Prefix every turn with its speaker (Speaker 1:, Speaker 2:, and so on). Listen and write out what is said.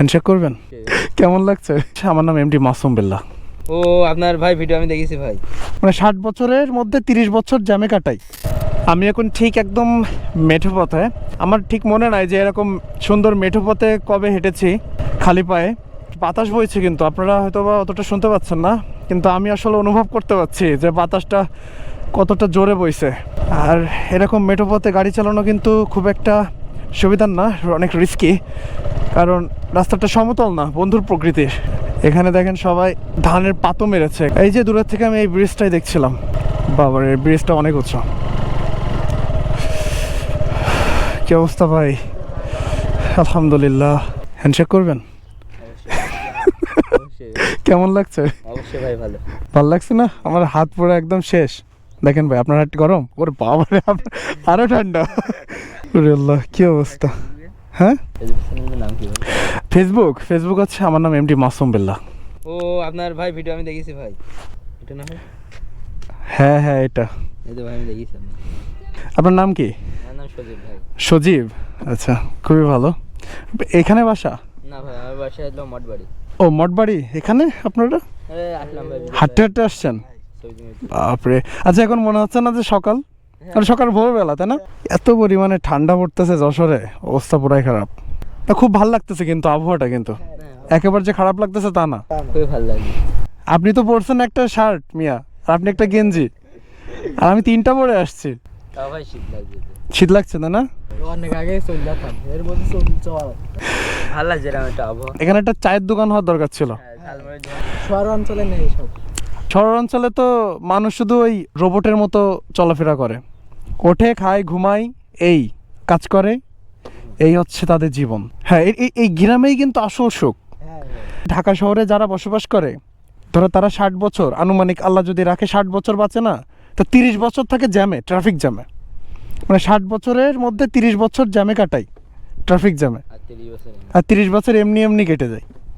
Speaker 1: Handshake করবেন? কেমন লাগছে? আমার নাম এমডি মাসুম বিল্লাহ
Speaker 2: ও আপনার ভাই ভিডিও আমি দেখেছি ভাই।
Speaker 1: মানে ষাট বছরের মধ্যে তিরিশ বছর জ্যামে কাটাই। আমি এখন ঠিক একদম মেঠো পথে। আমার ঠিক মনে নাই যে এরকম সুন্দর মেঠো পথে কবে হেঁটেছি খালি পায়ে। বাতাস বইছে কিন্তু আপনারা হয়তো বা অতটা শুনতে পাচ্ছেন না। কিন্তু আমি আসলে অনুভব করতে পারছি যে বাতাসটা কতটা জোরে বইছে। আর এরকম মেঠো পথে গাড়ি চালানো কিন্তু খুব একটা সুবিধার না অনেক রিস্কি কারণ রাস্তাটা সমতল না বন্ধুর প্রকৃতির। এখানে দেখেন সবাই ধানের পাতো মেরেছে। এই যে দূরের থেকে আমি এই ব্রিজটাই দেখছিলাম। বাবার এই ব্রিজটা অনেক উঁচু। কি অবস্থা ভাই? আলহামদুলিল্লাহ। হ্যান্ডশেক করবেন? কেমন লাগছে?
Speaker 2: অবশ্যই ভাই ভালো।
Speaker 1: ভালো লাগছে না? আমার হাত পুরো একদম শেষ। দেখেন ভাই আপনার হাত গরম? ওর বাবারে আপনার আরও ঠান্ডা। আল্লাহ কি অবস্থা? হ্যাঁ?
Speaker 2: ফেসবুক
Speaker 1: ফেসবুক হচ্ছে আমার নাম এমডি মাসুম বিল্লাহ।
Speaker 2: ও আপনার ভাই ভিডিও আমি দেখেছি ভাই। এটা না
Speaker 1: হ্যাঁ হ্যাঁ এটা।
Speaker 2: তো ভাই আমি দেখেছি আপনার।
Speaker 1: নাম কি?
Speaker 2: আমার নাম সজীব ভাই।
Speaker 1: সজীব? আচ্ছা খুবই ভালো। এখানে বাসা?
Speaker 2: না ভাই আমার বাসায় হলো মঠবাড়ি
Speaker 1: ও মঠবাড়ি এখানে আপনারা? হাঁটতে হাঁটতে আসছেন? বাপরে। আচ্ছা এখন মনে হচ্ছে না যে সকাল? মানে সকাল ভোরবেলা তাই না? এত পরিমাণে ঠান্ডা পড়তেছে যশোরে অবস্থা পুরাই খারাপ। না, খুব ভালো লাগতেছে কিন্তু আবহাওয়াটা কিন্তু। একেবারে যে খারাপ লাগতেছে তা না।
Speaker 2: খুবই ভালো লাগে।
Speaker 1: আপনি তো পরছেন একটা শার্ট মিয়া আর আপনি একটা গেঞ্জি। আর আমি তিনটা পরে আসছি।
Speaker 2: শীত লাগছে।
Speaker 1: না? না
Speaker 3: অনেক আগে চলে যেতাম এর মধ্যে চল চল
Speaker 2: ভালো লাগছে একটা আবহাওয়া?
Speaker 1: এখানে একটা চায়ের দোকান হওয়ার দরকার ছিল।
Speaker 2: হ্যাঁ, ঝালমুড়ির দোকান।
Speaker 3: শহর অঞ্চলে নেই সব।
Speaker 1: শহর অঞ্চলে তো মানুষ শুধু ওই রোবটের মতো চলাফেরা করে। ওঠে খায় ঘুমায় এই কাজ করে এই হচ্ছে তাদের জীবন। হ্যাঁ এই- গ্রামেই কিন্তু আসল সুখ। ঢাকা শহরে যারা বসবাস করে ধরো তারা ষাট বছর আনুমানিক আল্লাহ যদি রাখে ষাট বছর বাঁচে না তো তিরিশ বছর থাকে জ্যামে ট্রাফিক জ্যামে। মানে ষাট বছরের মধ্যে তিরিশ বছর জ্যামে কাটাই ট্রাফিক জ্যামে। আর তিরিশ বছর এমনি এমনি কেটে যায়।